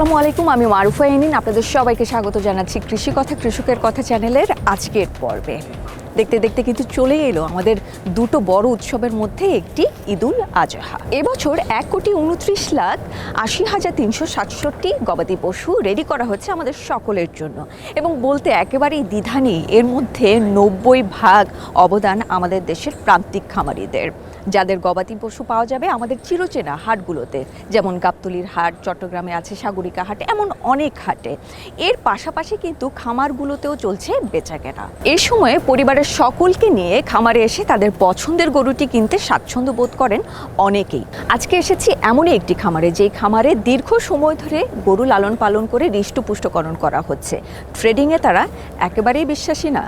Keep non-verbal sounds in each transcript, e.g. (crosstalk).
আসসালামু আলাইকুম, আমি মারুফা ইনিন আপনাদের সবাইকে স্বাগত জানাচ্ছি কৃষি কথা, কৃষকের কথা চ্যানেলের আজকের পর্বে। দেখতে দেখতে কিন্তু চলে এলো আমাদের দুটো বড় উৎসবের মধ্যে একটি ঈদুল আজহা। এবছর এক কোটি উনত্রিশ লাখ আশি হাজার তিনশো সাতষট্টি গবাদি পশু রেডি করা হচ্ছে আমাদের সকলের জন্য। এবং বলতে একেবারেই দ্বিধা নেই, এর মধ্যে নব্বই ভাগ অবদান আমাদের দেশের প্রান্তিক খামারিদের। যাদের গবাদি পশু পাওয়া যাবে আমাদের চিরচেনা হাটগুলোতে, যেমন গাবতলির হাট, চট্টগ্রামে আছে সাগরিকা হাট, এমন অনেক হাটে। এর পাশাপাশি কিন্তু খামারগুলোতেও চলছে বেচাকেনা। এই সময়ে পরিবারের সকলকে নিয়ে খামারে এসে তাদের পছন্দের গরুটি কিনতে স্বাচ্ছন্দ্য বোধ করেন অনেকেই। আজকে এসেছি এমনই একটি খামারে যেই খামারে দীর্ঘ সময় ধরে গরু লালন পালন করে হৃষ্টপুষ্টকরণ করা হচ্ছে। ট্রেডিংয়ে তারা একেবারেই বিশ্বাসী না।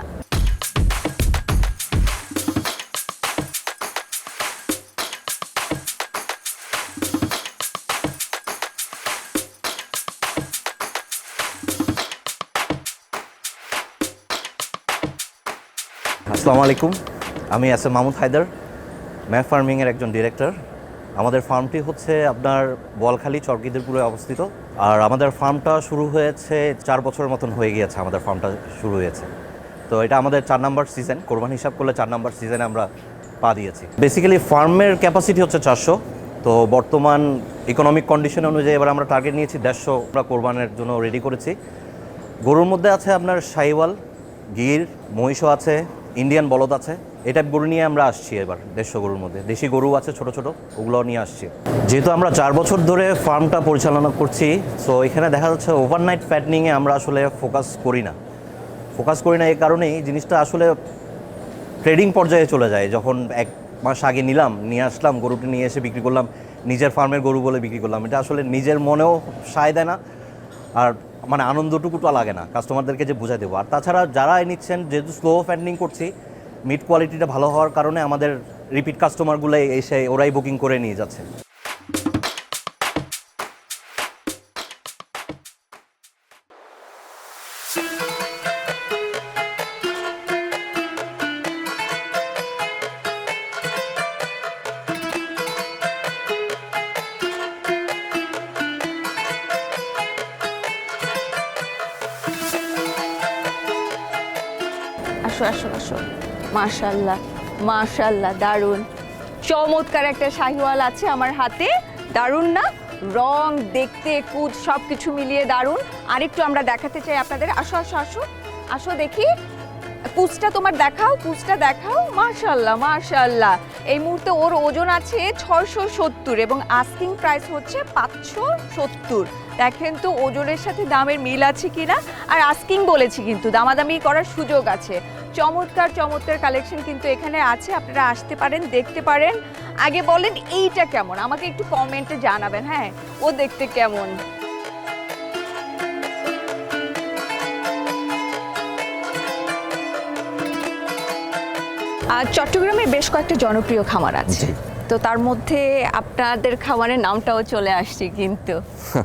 আসসালামু আলাইকুম। আমি S M Mahmud Haider map ফার্মিংয়ের একজন ডিরেক্টর। আমাদের ফার্মটি হচ্ছে আপনার বলখালি, চরকিদেরপুরে অবস্থিত। আর আমাদের ফার্মটা শুরু হয়েছে চার বছরের মতন হয়ে গিয়েছে, আমাদের ফার্মটা শুরু হয়েছে। তো এটা আমাদের চার নাম্বার সিজন, কোরবান হিসাব করলে চার নাম্বার সিজনে আমরা পা দিয়েছি। বেসিক্যালি ফার্মের ক্যাপাসিটি হচ্ছে চারশো। তো বর্তমান ইকোনমিক কন্ডিশন অনুযায়ী এবার আমরা টার্গেট নিয়েছি দেড়শো। আমরা কোরবানের জন্য রেডি করেছি। গরুর মধ্যে আছে আপনার সাইওয়াল গির, মহিষও আছে। ইন্ডিয়ান বলদ আছে। এটা গরু নিয়ে আমরা আসছি এবার, দেড়শো গরুর মধ্যে। দেশি গরু আছে, ছোট ছোট, ওগুলো নিয়ে আসছি। যেহেতু আমরা চার বছর ধরে ফার্মটা পরিচালনা করছি সো এখানে দেখা যাচ্ছে ওভারনাইট ফ্যাটনিংয়ে আমরা আসলে ফোকাস করি না। ফোকাস করি না এই কারণেই জিনিসটা আসলে ট্রেডিং পর্যায়ে চলে যায়। যখন এক মাস আগে নিলাম, নিয়ে আসলাম, গরুটি নিয়ে এসে বিক্রি করলাম, নিজের ফার্মের গরু বলে বিক্রি করলাম। এটা আসলে নিজের মনেও সায় দেয় না, আর মানে আনন্দটুকু তো লাগে না কাস্টমারদেরকে যে বুঝাই দেবো। আর তাছাড়া যারা নিচ্ছেন, যেহেতু স্লো ফ্যান্ডিং করছি মিড কোয়ালিটিটা ভালো হওয়ার কারণে আমাদের রিপিট কাস্টমারগুলো এসে ওরাই বুকিং করে নিয়ে যাচ্ছে। আসো আসো আসো। মাশাল্লাহ মাশাল্লাহ, দারুণ। চমৎকার একটা শাহিওয়াল আছে আমার হাতে। দারুণ না? রং, দেখতে, কুদ সব কিছু মিলিয়ে দারুণ। আরেকটু আমরা দেখাতে চাই আপনাদের। আসো আসো আসো। আসো দেখি। কুচটা তোমার দেখাও কুচটা দেখাও। মাশাল্লাহ মাশাল্লাহ। এই মুহূর্তে ওর ওজন আছে ছয়শো সত্তর এবং আস্কিং প্রাইস হচ্ছে পাঁচশো সত্তর। দেখেন তো ওজনের সাথে দামের মিল আছে কিনা? আর আস্কিং বলেছি কিন্তু, দামাদামি করার সুযোগ আছে। চমৎকার চমৎকার কালেকশন কিন্তু এখানে আছে, আপনারা আসতে পারেন, দেখতে পারেন। আগে বলেন এইটা কেমন? আমাকে একটু কমেন্টে জানাবেন হ্যাঁ? ও দেখতে কেমন? আর চট্টগ্রামে বেশ কয়েকটা জনপ্রিয় খামার আছে। তো তার মধ্যে আপনাদের খামারের নামটাও চলে আসছে কিন্তু।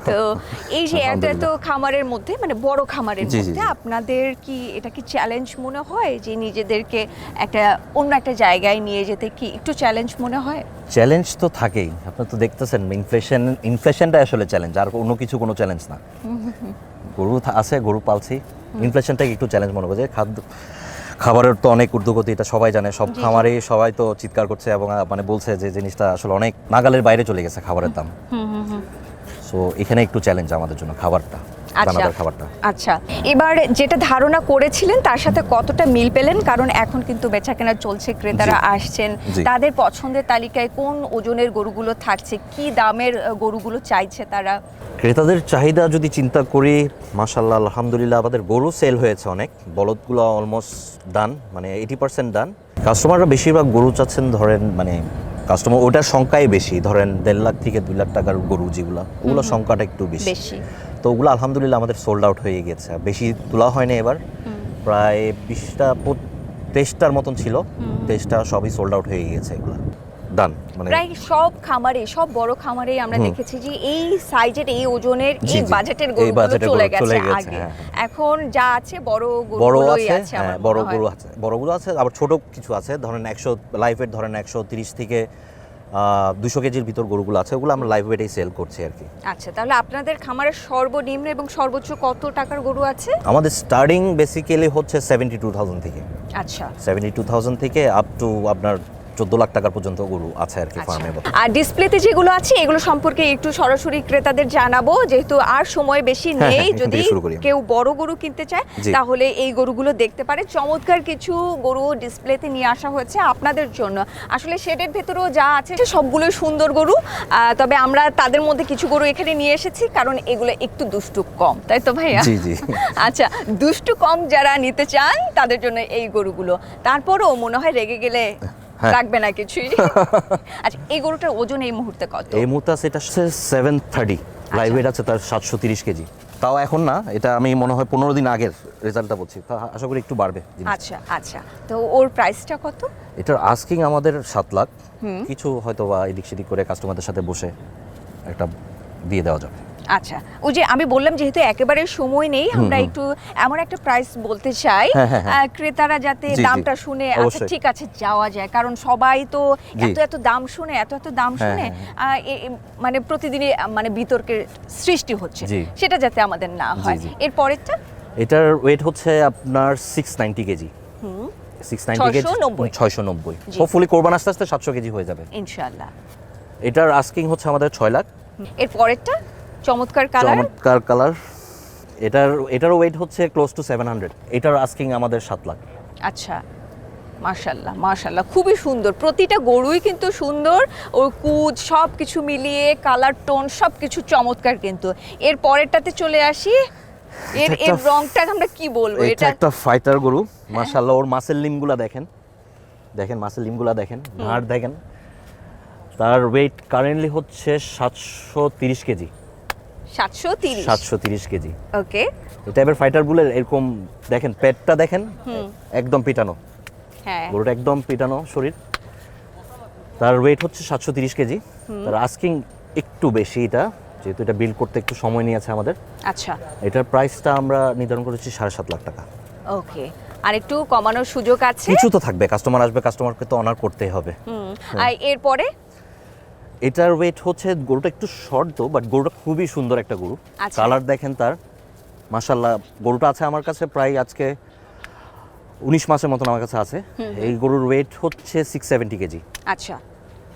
তো (laughs) এই যে এত এত খামারের মধ্যে মানে বড় খামারের মধ্যে আপনাদের কি এটা কি চ্যালেঞ্জ মনে হয় যে নিজেদেরকে একটা অন্য একটা জায়গায় নিয়ে যেতে কি একটু চ্যালেঞ্জ মনে হয়? চ্যালেঞ্জ তো থাকেই। আপনি তো দেখতেছেন ইনফ্লেশন ইনফ্লেশনটা আসলে চ্যালেঞ্জ আর অন্য কিছু কোনো চ্যালেঞ্জ না। গরু আছে গরু পালছি। ইনফ্লেশনটাকে একটু চ্যালেঞ্জ মনে করছে খাদ্য খাবারের তো অনেক ঊর্ধ্বগতি এটা সবাই জানে। সব। খামারে সবাই তো চিৎকার করছে এবং মানে বলছে যে জিনিসটা আসলে অনেক নাগালের বাইরে চলে গেছে খাবারের দাম। সো এখানে একটু চ্যালেঞ্জ আমাদের জন্য খাবারটা। দানাদার খাবারটা। আচ্ছা। এবার যেটা ধারণা করেছিলেন তার সাথে কতটা মিল পেলেন? কারণ এখন কিন্তু বেচাকেনা চলছে ক্রেতারা আসছেন। তাদের পছন্দের তালিকায় কোন ওজনের গরুগুলো থাকছে? কি দামের গরুগুলো চাইছে তারা? ক্রেতাদের চাহিদা যদি চিন্তা করি মাশাল্লাহ আলহামদুলিল্লাহ আমাদের গরু সেল হয়েছে অনেক। বলদগুলো অলমোস্ট ডান মানে এইটি পার্সেন্ট ডান কাস্টমাররা বেশিরভাগ গরু চাচ্ছেন ধরেন মানে কাস্টমার ওটার সংখ্যাই বেশি। ধরেন দেড় লাখ থেকে দুই লাখ টাকার গরু যেগুলো ওগুলো সংখ্যাটা একটু বেশি। বেশি। তো ওগুলো আলহামদুলিল্লাহ আমাদের সোল্ড আউট হয়ে গেছে বেশি তোলা হয়নি এবার। প্রায় বিশটা তেইশটার মতন ছিল। তেইশটা সবই সোল্ড আউট হয়ে গিয়েছে এগুলো। ডান মানে প্রায় সব খামারে সব বড় খামারে আমরা দেখেছি যে এই সাইজের এই ওজনের এই বাজেটের গরুগুলো চলে গরু গেছে আগে। হ্যাঁ, এখন যা আছে বড় বড় আছে আছে হ্যাঁ বড় মনে হয়। গরু আছে আবার ছোট কিছু আছে। ধরেন একশো লাইফের ধরেন একশো তিরিশ থেকে দুশো কেজির ভিতর গরুগুলো আছে ওগুলো আমরা লাইভ ওয়েটেই সেল করছি আর কি। আচ্ছা তাহলে আপনাদের খামারের সর্বনিম্ন এবং সর্বোচ্চ কত টাকার গরু আছে? আমাদের স্টার্টিং বেসিক্যালি হচ্ছে সেভেন্টি টু থাউজেন্ড থেকে। আচ্ছা। সেভেন্টি টু থাউজেন্ড থেকে আপ টু আপনার চোদ্দ লাখ টাকার পর্যন্ত গরু আছে আর কি আচ্ছা। ফার্মে আর ডিসপ্লেতে যেগুলো আছে এগুলো সম্পর্কে একটু সরাসরি ক্রেতাদের জানাব যেহেতু আর সময় বেশি হ্যাঁ, নেই হ্যাঁ, যদি করি আমরা। কেউ বড় গরু কিনতে চায় তাহলে এই গরুগুলো দেখতে পারে চমৎকার কিছু গরু ডিসপ্লেতে নিয়ে আসা হয়েছে আপনাদের জন্য আসলে শেডের ভেতরেও যা আছে সবগুলোই সুন্দর গরু তবে আমরা তাদের মধ্যে কিছু গরু এখানে নিয়ে এসেছি কারণ এগুলো একটু দুষ্টু কম তাই তো ভাইয়া জি, জি। (laughs) আচ্ছা দুষ্টু কম যারা নিতে চান তাদের জন্য এই গরুগুলো তারপরও মনে হয় রেগে গেলে। রাখবে না কিছুই। (laughs) আচ্ছা এই গরুটার ওজন এই মুহূর্তে কত? এই মুহূর্তে আছে এটা সেভেন থার্টি লাইভ ওয়েট আছে তার সাতশো তিরিশ কেজি। তাও এখন না এটা আমি মনে হয় পনেরো দিন আগের রেজাল্টটা বলছি। তা আশা করি একটু বাড়বে আচ্ছা আচ্ছা। তো ওর প্রাইসটা কত? এটার আস্কিং আমাদের সাত লাখ। কিছু হয়তো বা এদিক সেদিক করে কাস্টমারদের সাথে বসে একটা দিয়ে দেওয়া যাবে। আচ্ছা ওই যে আমি বললাম যেহেতু একেবারে সময় নেই আমরা একটু এমন একটা প্রাইস বলতে চাই হ্যাঁ, হ্যাঁ, হ্যাঁ। ক্রেতারা যাতে। দামটা শুনে আচ্ছা ঠিক আছে যাওয়া যায়। কারণ সবাই তো এত এত দাম শুনে এত এত দাম শুনে মানে প্রতিদিনই মানে বিতর্কের সৃষ্টি হচ্ছে। সেটা যাতে আমাদের না হয়। এর পরেরটা এটার ওয়েট হচ্ছে আপনার six ninety KG. Six ninety KG 690 ছয়শো নব্বই। হোপফুলি কোরবান আস্তে আস্তে সাতশো কেজি হয়ে যাবে। ইনশাআল্লাহ। এটার আস্কিং হচ্ছে আমাদের ছয় লাখ। এর পরেরটা চমৎকার কালার চমৎকার কালার এটার এটার ওয়েট হচ্ছে ক্লোজ টু সেভেন হান্ড্রেড এটার আস্কিং আমাদের সাত লাখ। আচ্ছা মাশাল্লাহ মাশাল্লাহ খুবই সুন্দর। প্রতিটা গরুই কিন্তু সুন্দর। ওর কুচ সব কিছু মিলিয়ে কালার টোন সব কিছু চমৎকার কিন্তু। এর পরেরটাতে চলে আসি। এর এর রংটা আমরা কি বলব? এটা এটা একটা ফাইটার গরু। মাশাল্লাহ ওর মাসেল লিমগুলা দেখেন। দেখেন মাসেল লিমগুলা দেখেন। ঘাড় দেখেন। তার ওয়েট কারেন্টলি হচ্ছে সাতশো তিরিশ কেজি। সাতশো তিরিশ। সাতশো তিরিশ কেজি। ওকে। ফাইটারগুলোর এরকম দেখেন পেটটা দেখেন একদম পিটানো। হ্যাঁ। গরুটা একদম পিটানো শরীর। তার ওয়েট হচ্ছে সাতশো তিরিশ কেজি। তার আস্কিং একটু বেশি এটা যেহেতু এটা বিল করতে একটু সময় নিয়েছে আমাদের। আচ্ছা। এটার প্রাইসটা আমরা নির্ধারণ করেছি সাড়ে সাত লাখ টাকা। ওকে। আর একটু কমানোর সুযোগ আছে? কিছু তো থাকবে কাস্টমার আসবে কাস্টমারকে তো অনার করতেই হবে। আর এরপরে? এটার ওয়েট হচ্ছে গরুটা একটু শর্ট তো বাট গরুটা খুবই সুন্দর একটা গরু। আচ্ছা। কালার দেখেন তার। মাসাল্লাহ গরুটা আছে আমার কাছে প্রায় আজকে উনিশ মাসের মতন আমার কাছে আছে। এই গরুর ওয়েট হচ্ছে সিক্স সেভেন্টি কেজি। আচ্ছা।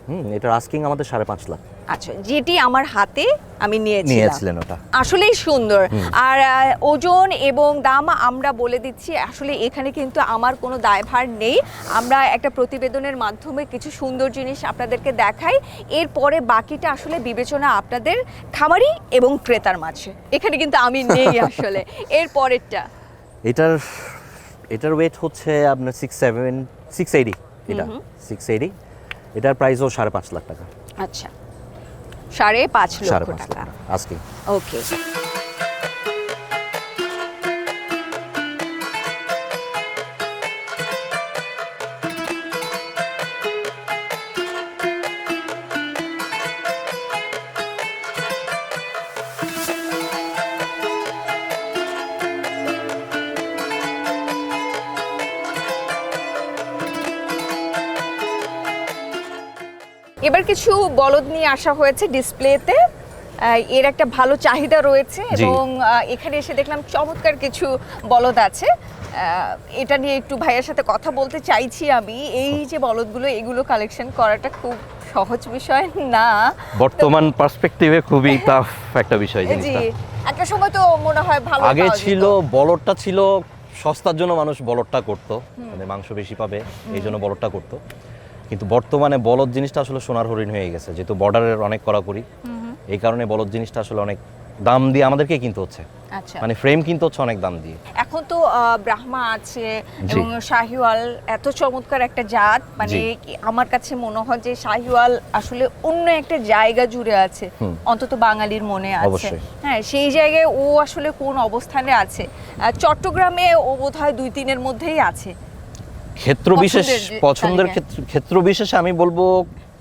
হুম এটার আস্কিং আমাদের সাড়ে পাঁচ লাখ। আচ্ছা যেটি আমার হাতে আমি নিয়েছিলাম। নিয়েছিলেন ওটা। আসলেই সুন্দর। আর ওজন এবং দাম আমরা বলে দিচ্ছি আসলে এখানে কিন্তু আমার কোনো দায়ভার নেই। আমরা একটা প্রতিবেদনের মাধ্যমে কিছু সুন্দর জিনিস আপনাদেরকে দেখাই। এরপরে বাকিটা আসলে বিবেচনা আপনাদের খামারি এবং ক্রেতার মাঝে। এখানে কিন্তু আমি নেই (laughs) আসলে। এর পরেরটা এটার এটার ওয়েট হচ্ছে আপনার সিক্স সেভেন সিক্স এইটি এটা। সিক্স এইটি এটার প্রাইসও সাড়ে পাঁচ লাখ টাকা। আচ্ছা। সাড়ে পাঁচ লক্ষ টাকা। আজকে। ওকে এবার কিছু বলদ নিয়ে আসা হয়েছে ডিসপ্লেতে। এর একটা ভালো চাহিদা রয়েছে এবং এখানে এসে দেখলাম চমৎকার কিছু বলদ আছে। এটা নিয়ে একটু ভাইয়ের সাথে কথা বলতে চাইছি আমি। এই যে বলদগুলো এগুলো কালেকশন করাটা খুব সহজ বিষয় না। বর্তমান পার্সপেক্টিভে খুবই টাফ একটা বিষয় জি জিনিসটা। একটা সময় তো মনে হয় ভালো আগে ছিল বলদটা ছিল সস্তার জন্য মানুষ বলরটা করতো। মানে মাংস বেশি পাবে এই জন্য বলরটা করতো। কিন্তু বর্তমানে বলদ জিনিসটা আসলে সোনার হরিণ হয়ে গেছে যেহেতু বর্ডারের অনেক করাকরি এই কারণে বলদ জিনিসটা আসলে অনেক দাম দিয়ে আমাদেরকে কিনতে হচ্ছে। আচ্ছা। মানে ফ্রেম কিনতে হচ্ছে অনেক দাম দিয়ে। এখন তো ব্রাহ্মা আছে এবং শাহিওয়াল এত চমৎকার একটা জাত মানে আমার কাছে মনে হয় যে শাহিওয়াল আসলে অন্য একটা জায়গা জুড়ে আছে অন্তত বাঙালির মনে আছে। হ্যাঁ সেই জায়গায় ও আসলে কোন অবস্থানে আছে? চট্টগ্রামে ও বোধহয় দুই তিনের মধ্যেই আছে। ক্ষেত্র বিশেষ পছন্দের ক্ষেত্র বিশেষে আমি বলব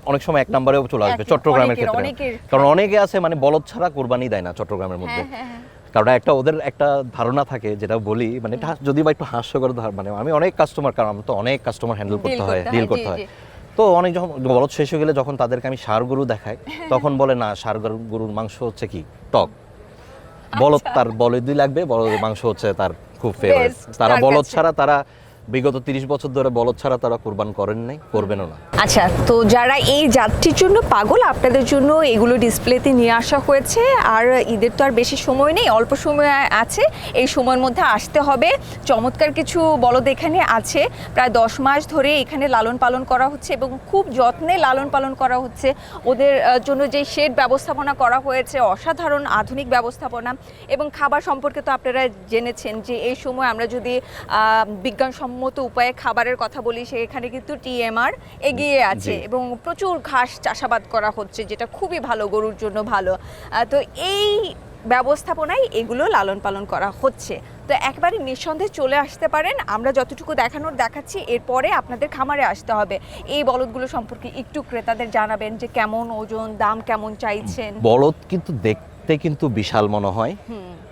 অনেক সময় এক নম্বরেও চলে আসবে চট্টগ্রামের ক্ষেত্রে। কারণ অনেকে আছে মানে বলদ ছাড়া কোরবানি দেয় না চট্টগ্রামের মধ্যে। হ্যাঁ, হ্যাঁ, হ্যাঁ। কারণ একটা ওদের একটা ধারণা থাকে যেটা বলি মানে যদি বা একটু হাস্যকর ধার মানে আমি অনেক কাস্টমার কারণ আমার তো অনেক কাস্টমার হ্যান্ডেল করতে হয় ডিল করতে হয়। তো অনেক যখন বলদ শেষ হয়ে গেলে যখন তাদেরকে আমি ষাড় গরু দেখাই তখন বলে না সার গরু- গরুর মাংস হচ্ছে কি? টক। বলদ তার বলদই লাগবে বলদের মাংস হচ্ছে তার খুব ফেভারিট তারা বলদ ছাড়া তারা বিগত তিরিশ বছর ধরে বলদ ছাড়া তারা কোরবান করেন নাই করবেনও না। আচ্ছা তো যারা এই যাত্রীর জন্য পাগল আপনাদের জন্য এগুলো ডিসপ্লেতে নিয়ে আসা হয়েছে আর ঈদের তো আর বেশি সময় নেই অল্প সময় আছে এই সময়ের মধ্যে আসতে হবে। চমৎকার কিছু বলদ এখানে আছে প্রায় দশ মাস ধরে এখানে লালন পালন করা হচ্ছে এবং খুব যত্নে লালন পালন করা হচ্ছে। ওদের জন্য যে শেড ব্যবস্থাপনা করা হয়েছে অসাধারণ আধুনিক ব্যবস্থাপনা এবং খাবার সম্পর্কে তো আপনারা জেনেছেন যে এই সময় আমরা যদি আহ, বিজ্ঞানসম্মত উপায়ে খাবারের কথা বলি সেখানে কিন্তু টিএমআর এগিয়ে আছে এবং প্রচুর ঘাস চাষাবাদ করা হচ্ছে যেটা খুবই ভালো গরুর জন্য ভালো। তো এই ব্যবস্থাপনায় এগুলো লালন পালন করা হচ্ছে। তো একবারে নিঃসন্দেহে চলে আসতে পারেন আমরা যতটুকু দেখানোর দেখাচ্ছি এরপরে আপনাদের খামারে আসতে হবে। এই বলদগুলো সম্পর্কে একটু ক্রেতাদের জানাবেন যে কেমন ওজন দাম কেমন চাইছেন। বলদ কিন্তু দেখতে কিন্তু বিশাল মনে হয়।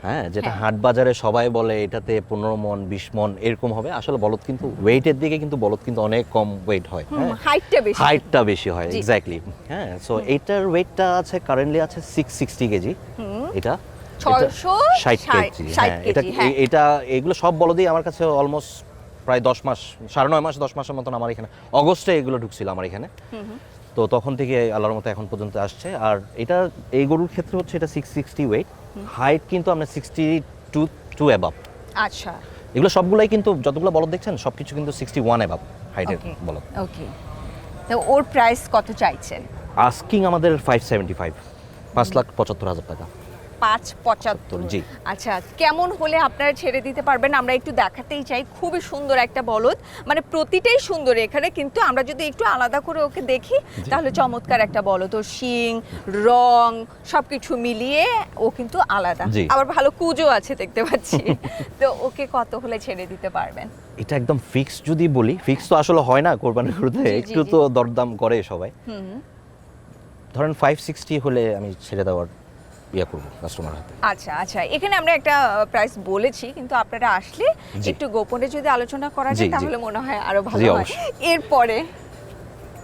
হ্যাঁ যেটা হ্যাঁ। হাট বাজারে সবাই বলে এটাতে পনেরো মন বিশ মন এরকম হবে। আসলে বলদ কিন্তু ওয়েটের দিকে কিন্তু বলদ কিন্তু অনেক কম ওয়েট হয়। হ্যাঁ হাইটটা বেশি। হাইটটা বেশি হয়। এক্স্যাক্টলি হ্যাঁ সো এইটার ওয়েটটা আছে কারেন্টলি আছে সিক্স সিক্সটি কেজি। এটা হ্যাঁ এটা হ্যাঁ। এটা এগুলো সব বলদই আমার কাছে অলমোস্ট প্রায় দশ মাস সাড়ে নয় মাস দশ মাসের মতন আমার এখানে অগস্টে এগুলো ঢুকছিল আমার এখানে। তো তখন থেকে আল্লাহর মতো এখন পর্যন্ত আসছে। আর এটা এই গরুর ক্ষেত্রে হচ্ছে এটা সিক্স সিক্সটি ওয়েট হাইট কিন্তু আমরা সিক্সটি টু টু অ্যাবাব আচ্ছা। এগুলো সবগুলাই কিন্তু যতগুলো বলদ দেখছেন সব কিছু কিন্তু সিক্সটি ওয়ান অ্যাবাব হাইটের. বলদ। ওকে তো ওর প্রাইস কত চাইছেন? আস্কিং আমাদের ফাইভ সেভেন্টি ফাইভ পাঁচ লাখ পঁচাত্তর হাজার টাকা। পাঁচ পঁচাত্তর। জি। আচ্ছা কেমন হলে আপনারা ছেড়ে দিতে পারবেন? আমরা একটু দেখাতেই চাই। খুবই সুন্দর একটা বলদ। মানে প্রতিটাই সুন্দর এখানে কিন্তু আমরা যদি একটু আলাদা করে ওকে দেখি তাহলে চমৎকার একটা বলদ। ওর শিং রং সবকিছু মিলিয়ে ও কিন্তু আলাদা। আবার ভালো কুজো আছে দেখতে পাচ্ছি। (laughs) তো ওকে কত হলে ছেড়ে দিতে পারবেন? এটা একদম ফিক্স যদি বলি ফিক্স তো আসলে হয় না কোরবানি করতে একটু তো দরদাম করে সবাই। ধরেন ফাইভ সিক্সটি হলে আমি ছেড়ে দেওয়ার ইয়া করব কাস্টমার হাতে। আচ্ছা আচ্ছা এখানে আমরা একটা প্রাইস বলেছি কিন্তু আপনারা আসলে একটু গোপনে যদি আলোচনা করা যায় তাহলে মনে হয় আরও ভালো হয়। এরপরে?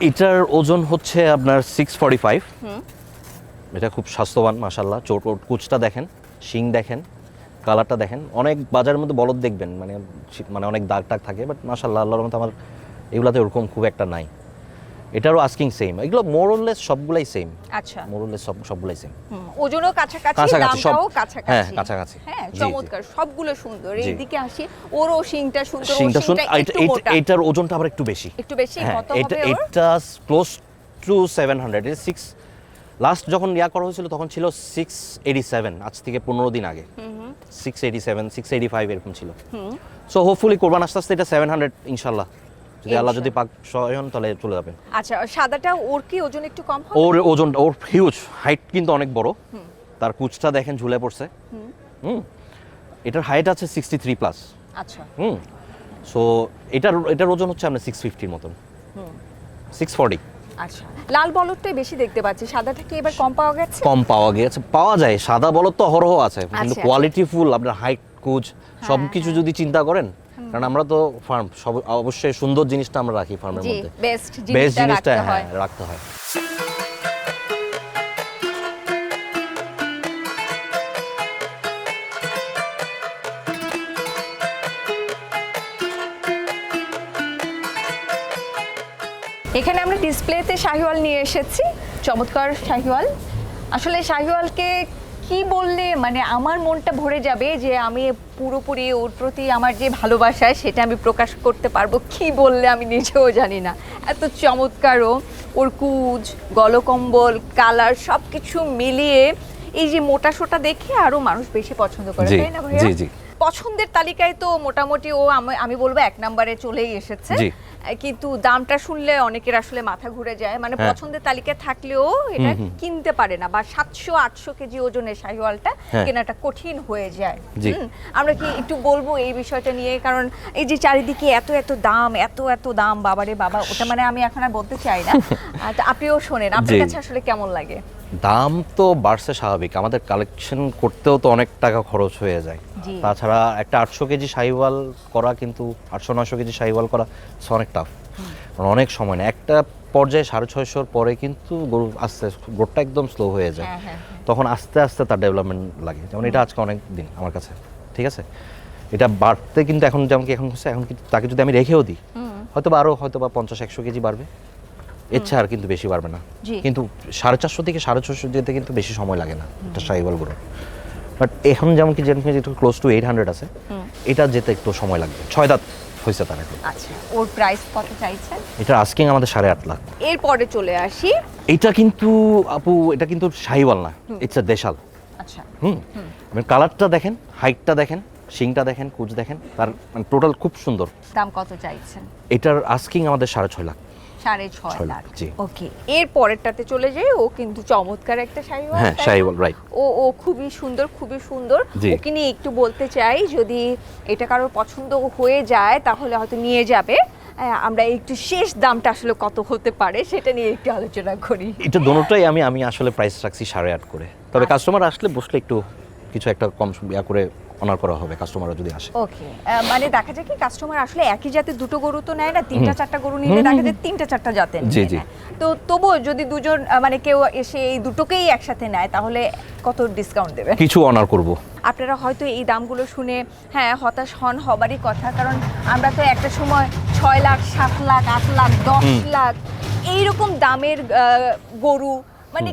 এটার ওজন হচ্ছে আপনার সিক্স ফর্টি ফাইভ। এটা খুব স্বাস্থ্যবান মাসাল্লাহ চোট কুচটা দেখেন শিং দেখেন কালারটা দেখেন। অনেক বাজারের মধ্যে বলদ দেখবেন মানে মানে অনেক দাগ টাগ থাকে বাট মাসাল্লাহ আল্লাহর মতো আমার এগুলাতে ওরকম খুব একটা নাই। এটারও আস্কিং সেম এগুলো মোরলেস সবগুলাই সেম আচ্ছা। মোরলেস সব সবগুলাই সেম ওজনও কাছাকাছি কাছাকাছি, দামটাও কাছাকাছি হ্যাঁ, কাছাকাছি। হ্যাঁ জি, জি। চমৎকার সবগুলো সুন্দর। এইদিকে আসি ওরও শিংটা সুন্দর শিংটা একটু মোটা। এটার ওজনটা আবার একটু বেশি। একটু বেশি হ্যাঁ কত হবে ওর? এটা close to seven hundred six last যখন ইয়া করা হয়েছিল তখন ছিল সিক্স এইটি সেভেন আজ থেকে পনেরো দিন আগে। Six eighty seven six eighty five এরকম ছিল। হুম। সো হোপফুলি কোরবান আস্তে আস্তে এটা সেভেন হান্ড্রেড ইনশাল্লাহ। যদি আল্লাহ যদি পাক সহায় হন তাহলে চলে যাবেন। আচ্ছা সাদাটা ওর কি ওজন একটু কম হবে? ওর ওজন ওর হিউজ হাইট কিন্তু অনেক বড়। তার কুচটা দেখেন ঝুলে পড়ছে। হুম। এটার হাইট আছে সিক্সটি থ্রি প্লাস আচ্ছা। হুম। সো এটার এটার ওজন হচ্ছে আপনার সিক্স ফিফটির মতন। সিক্স ফর্টি আচ্ছা। লাল বলদটাই বেশি দেখতে পাচ্ছি। সাদাটা কি এবার কম পাওয়া গেছে? কম পাওয়া গেছে। পাওয়া যায়। সাদা বলদ তো হরহ আছে। কিন্তু। কোয়ালিটি ফুল আপনার হাইট কুচ সব কিছু হ্যাঁ। যদি চিন্তা করেন কারণ আমরা তো ফার্ম সব অবশ্যই সুন্দর জিনিসটা আমরা রাখি ফার্মের মধ্যে। বেস্ট জিনিসটা হ্যাঁ রাখতে হয়। এখানে আমরা ডিসপ্লেতে শাহিওয়াল নিয়ে এসেছি। চমৎকার শাহিওয়াল। আসলে শাহিওয়ালকে কি বললে? মানে আমার মনটা ভরে যাবে যে আমি পুরোপুরি ওর প্রতি আমার যে ভালোবাসা সেটা আমি প্রকাশ করতে পারব। কি বললে আমি নিজেও জানি না। এত চমৎকারও ওর কুজ গলকম্বল কালার সব কিছু মিলিয়ে এই যে মোটা সোটা দেখে আরও মানুষ বেশি পছন্দ করে তাই না ভাইয়া। পছন্দের তালিকায় তো মোটামুটি ও আমি- বলব এক নম্বরে চলেই এসেছে। কিন্তু দামটা শুনলে অনেকের আসলে মাথা ঘুরে যায়। মানে হ্যাঁ। পছন্দের তালিকায় থাকলেও এটা কিনতে পারে না বা সাতশো আটশো কেজি ওজনের শাহিওয়ালটা হ্যাঁ। কেনাটা কঠিন হয়ে যায়। আমরা কি একটু বলব এই বিষয়টা নিয়ে? কারণ এই যে চারিদিকে এত এত দাম এত এত দাম বাবারে বাবা ওটা মানে আমি এখন আর বলতে চাই না। (laughs) আপনিও শোনেন আপনার কাছে আসলে কেমন লাগে? দাম তো বাড়ছে স্বাভাবিক। আমাদের কালেকশন করতেও তো অনেক টাকা খরচ হয়ে যায়। তাছাড়া একটা আটশো কেজি সাইওয়াল করা কিন্তু আটশো নশো কেজি সাইওয়াল করা অনেক টাফ অনেক সময় না একটা পর্যায়ে সাড়ে ছয়শোর পরে কিন্তু গরু আস্তে গ্রোথটা একদম স্লো হয়ে যায়। হ্যাঁ, হ্যাঁ, তখন আস্তে আস্তে তার ডেভেলপমেন্ট লাগে। যেমন এটা আজকে অনেক দিন আমার কাছে ঠিক আছে? এটা বাড়তে কিন্তু এখন যেমন কি এখন হচ্ছে এখন কিন্তু তাকে যদি আমি রেখেও দিই হয়তো বা আরও হয়তো বা পঞ্চাশ একশো কেজি বাড়বে। এর আর কিন্তু বেশি বাড়বে না। কিন্তু সাড়ে চারশো থেকে সাড়ে ছশো যেতে কিন্তু বেশি সময় লাগে না এটা সাইবল গরু বাট এখন যেমন কি যেমন যেটা ক্লোজ টু এইট হান্ড্রেড আছে এটা যেতে একটু সময় লাগবে। ছয় দাঁত হয়েছে তার এখন। আচ্ছা ওর প্রাইস কত চাইছেন এটা আস্কিং আমাদের সাড়ে আট লাখ। এরপরে চলে আসি। এটা কিন্তু আপু এটা কিন্তু শাহিওয়াল না ইটস দেশাল। আচ্ছা। হুম। মানে কালারটা দেখেন হাইটটা দেখেন শিংটা দেখেন কুচ দেখেন তার মানে টোটাল খুব সুন্দর। দাম কত চাইছেন? এটার আস্কিং আমাদের সাড়ে ছয় লাখ। সাড়ে ছয় লাখ ওকে এর পরেরটাতে চলে যাই ও কিন্তু চমৎকার একটা শাড়িওয়াল হ্যাঁ? শাহিওয়াল, right. ও ও খুবই সুন্দর খুবই সুন্দর। ওকে নিয়ে একটু বলতে চাই যদি এটা কারোর পছন্দ হয়ে যায় তাহলে হয়তো নিয়ে যাবে। আমরা একটু শেষ দামটা আসলে কত হতে পারে সেটা নিয়ে একটু আলোচনা করি। এটা দোনোটাই আমি আমি আসলে প্রাইস রাখছি সাড়ে আট করে। তবে কাস্টমার আসলে বসলে একটু কিছু একটা কম ইয়া করে অনার করা হবে কাস্টমাররা যদি আসে। ওকে মানে দেখা যায় কি কাস্টমার আসলে একই জাতের দুটো গরু তো নেয় না তিনটা চারটা গরু নিলে দেখা যায় তিনটা চারটা জাতের জি, জি। তো তবুও যদি দুজন মানে কেউ এসে এই দুটোকেই একসাথে নেয় তাহলে কত ডিসকাউন্ট দেবে? কিছু অনার করব। আপনারা হয়তো এই দামগুলো শুনে হ্যাঁ হতাশ হন হবারই কথা কারণ আমরা তো একটা সময় ছয় লাখ সাত লাখ আট লাখ দশ লাখ এইরকম দামের গরু মানে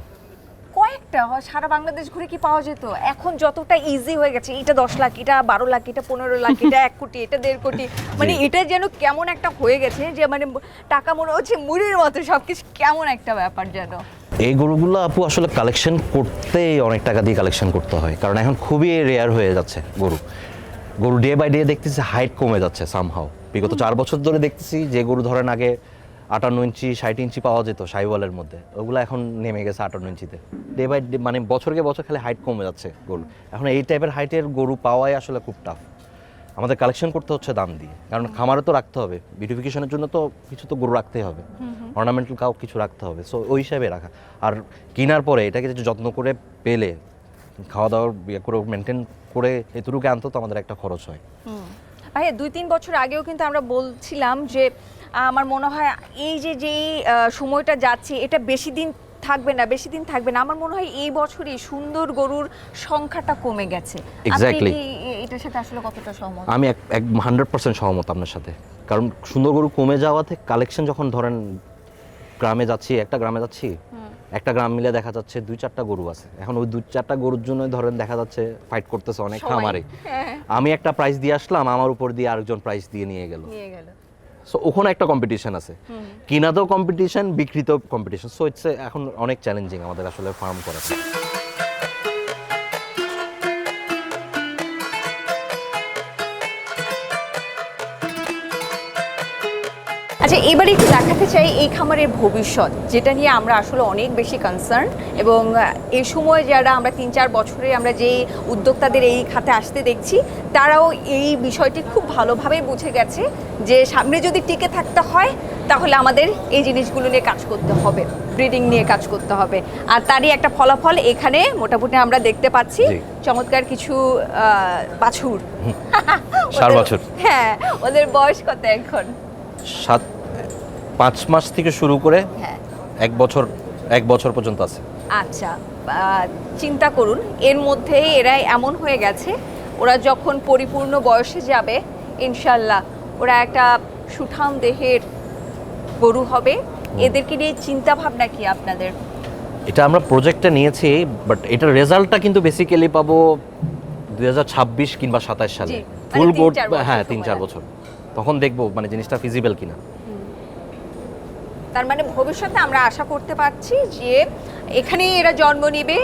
কয়েকটা হয় সারা বাংলাদেশ ঘুরে কি পাওয়া যেত? এখন যতটা ইজি হয়ে গেছে এটা দশ লাখ এটা বারো লাখ এটা পনেরো লাখ এটা এক কোটি এটা দেড় কোটি মানে এটা যেন কেমন একটা হয়ে গেছে যে মানে টাকা মনে হচ্ছে মুড়ির মতো সবকিছু কেমন একটা ব্যাপার যেন। এই গরুগুলো আপু আসলে কালেকশন করতেই অনেক টাকা দিয়ে কালেকশন করতে হয় কারণ এখন খুবই রেয়ার হয়ে যাচ্ছে গরু। গরু ডে বাই ডে দেখতেছি হাইট কমে যাচ্ছে সামহাও বিগত চার বছর ধরে দেখতেছি যে গরু ধরেন আগে আটান্ন ইঞ্চি ষাট ইঞ্চি পাওয়া যেত সাইওয়ালের মধ্যে। ওগুলো এখন নেমে গেছে আটান্ন ইঞ্চিতে। ডে বাই ডে মানে বছরকে বছর খালি হাইট কমে যাচ্ছে গরু। এখন এই টাইপের হাইটের গরু পাওয়াই আসলে খুব টাফ আমাদের কালেকশন করতে হচ্ছে দাম দিয়ে। কারণ খামারে তো রাখতে হবে। বিউটিফিকেশনের জন্য তো কিছু তো গরু রাখতেই হবে। অর্নামেন্টাল কাউ কিছু রাখতে হবে। সো ওই হিসাবে রাখা। আর কেনার পরে এটাকে যদি যত্ন করে পেলে খাওয়া দাওয়ার ইয়ে করে মেনটেন করে এতটুকু আনতে তো আমাদের একটা খরচ হয়। ভাইয়া দুই তিন বছর আগেও কিন্তু আমরা বলছিলাম যে আমার মনে হয় এই যে যেই সময়টা যাচ্ছে এটা বেশি দিন থাকবে না বেশি দিন থাকবে না। আমার মনে হয় এই বছরই সুন্দর গরুর সংখ্যাটা কমে গেছে। আপনি Exactly. কি এ- এটার সাথে আসলে কতটা সহমত? আমি এক হান্ড্রেড পার্সেন্ট সহমত আপনার সাথে। কারণ সুন্দর গরু কমে যাওয়াতে কালেকশন যখন ধরেন গ্রামে যাচ্ছি একটা গ্রামে যাচ্ছি একটা গ্রাম মিলে দেখা যাচ্ছে দুই চারটা গরু আছে। এখন ওই দুই চারটা গরুর জন্য ধরেন দেখা যাচ্ছে ফাইট করতেছে অনেক। খামারে। হ্যাঁ, আমি একটা প্রাইস দিয়ে আসলাম আমার উপর দিয়ে আরেকজন প্রাইস দিয়ে নিয়ে গেল। নিয়ে গেল। সো ওখানে একটা কম্পিটিশন আছে। কিনাতেও কম্পিটিশন বিক্রিতেও কম্পিটিশন সো ইটস এখন অনেক চ্যালেঞ্জিং আমাদের আসলে ফার্ম করাটা। আচ্ছা এবারে একটু দেখাতে চাই এই খামারের ভবিষ্যৎ যেটা নিয়ে আমরা আসলে অনেক বেশি কনসার্ন এবং এ সময় যারা আমরা তিন চার বছরে আমরা যেই উদ্যোক্তাদের এই খাতে আসতে দেখছি তারাও এই বিষয়টি খুব ভালোভাবে বুঝে গেছে যে সামনে যদি টিকে থাকতে হয় তাহলে আমাদের এই জিনিসগুলো নিয়ে কাজ করতে হবে ব্রিডিং নিয়ে কাজ করতে হবে। আর তারই একটা ফলাফল এখানে মোটামুটি আমরা দেখতে পাচ্ছি চমৎকার কিছু বছর। হ্যাঁ ওদের বয়স কত এখন? সাত পাঁচ মাস থেকে শুরু করে হ্যাঁ। এক বছর এক বছর পর্যন্ত আছে। আচ্ছা চিন্তা করুন এর মধ্যে এরা এমন হয়ে গেছে ওরা যখন পরিপূর্ণ বয়সে যাবে ইনশাল্লাহ ওরা একটা সুঠাম দেহের গরু হবে। এদেরকে নিয়ে চিন্তা ভাবনা কি আপনাদের? এটা আমরা প্রজেক্টটা নিয়েছি বাট এটার রেজাল্টটা কিন্তু বেসিক্যালি পাবো দুই হাজার ছাব্বিশ কিংবা সাতাশ সালে। মানে ফুল বোর্ড হ্যাঁ তিন চার বছর। তখন দেখব মানে জিনিসটা ফিজিবল কিনা। তার মানে ভবিষ্যতে আমরা আশা করতে পারছি যে এখানেই এরা জন্ম নেবে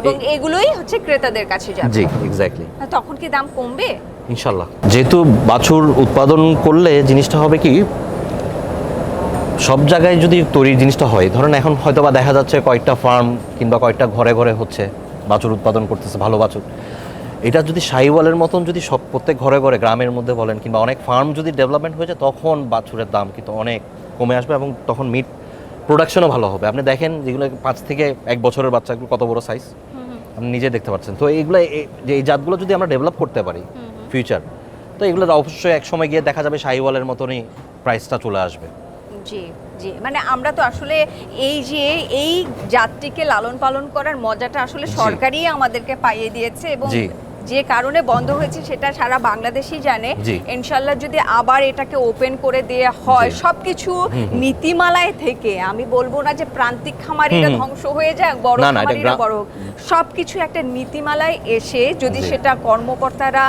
এবং এগুলোই হচ্ছে ক্রেতাদের কাছে যাবে। জি এক্স্যাক্টলি তখন কি দাম কমবে? ইনশাল্লাহ যেহেতু বাছুর উৎপাদন করলে জিনিসটা হবে কি সব জায়গায় যদি তৈরির জিনিসটা হয় ধরেন এখন হয়তো বা দেখা যাচ্ছে কয়েকটা ফার্ম কিংবা কয়েকটা ঘরে ঘরে হচ্ছে বাছুর উৎপাদন করতেছে ভালো বাছুর। এটা যদি সাইওয়ালের মতন যদি সব প্রত্যেক ঘরে ঘরে গ্রামের মধ্যে বলেন কিংবা অনেক ফার্ম যদি ডেভেলপমেন্ট হয়ে যায় তখন বাছুরের দাম কিন্তু অনেক কমে আসবে এবং তখন মিট প্রোডাকশনও ভালো হবে। আপনি দেখেন যেগুলো পাঁচ থেকে এক বছরের বাচ্চাগুলো কত বড় সাইজ আপনি নিজে দেখতে পাচ্ছেন। তো এইগুলো এই- যে এই জাতগুলো যদি আমরা ডেভেলপ করতে পারি ফিউচার তো এগুলো অবশ্যই এক সময় গিয়ে দেখা যাবে শাহিওয়ালের মতনই প্রাইসটা চলে আসবে। জি জি। মানে আমরা তো আসলে এই যে এই জাতটিকে লালন পালন করার মজাটা আসলে সরকারই আমাদেরকে পাইয়ে দিয়েছে এবং। যে কারণে বন্ধ হয়েছে সেটা সারা বাংলাদেশই জানে। ইনশাল্লাহ যদি আবার এটাকে ওপেন করে দেয়া হয় সবকিছু নীতিমালায় থেকে আমি বলব না যে প্রান্তিক হুম। ধ্বংস হয়ে যাক বড় খামারিরা বড় হোক। সবকিছু একটা নীতিমালায় এসে যদি সেটা কর্মকর্তারা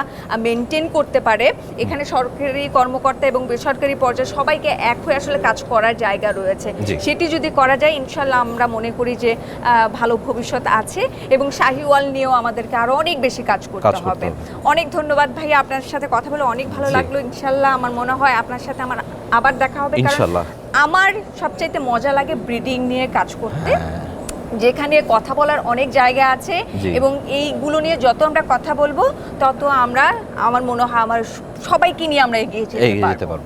মেনটেন করতে পারে এখানে সরকারি কর্মকর্তা এবং বেসরকারি পর্যায়ে সবাইকে এক হয়ে আসলে কাজ করার জায়গা রয়েছে। সেটি যদি করা যায় ইনশাল্লাহ আমরা মনে করি যে ভালো ভবিষ্যৎ আছে এবং শাহিওয়াল নিয়েও আমাদেরকে আরও অনেক বেশি কাজ করতে কাজ করতে হবে। অনেক ধন্যবাদ ভাই আপনার সাথে কথা বলে অনেক ভালো লাগল ইনশাল্লাহ আমার মনে হয় আপনার সাথে আমার আবার দেখা হবে কারণ ইনশাল্লাহ। আমার সবচাইতে মজা লাগে ব্রিডিং নিয়ে কাজ করতে। যেখানে কথা বলার অনেক জায়গা আছে এবং এইগুলো নিয়ে যত আমরা কথা বলব তত আমরা আমার মনে হয় আমার সবাইকে নিয়ে আমরা এগিয়ে যেতে পারব।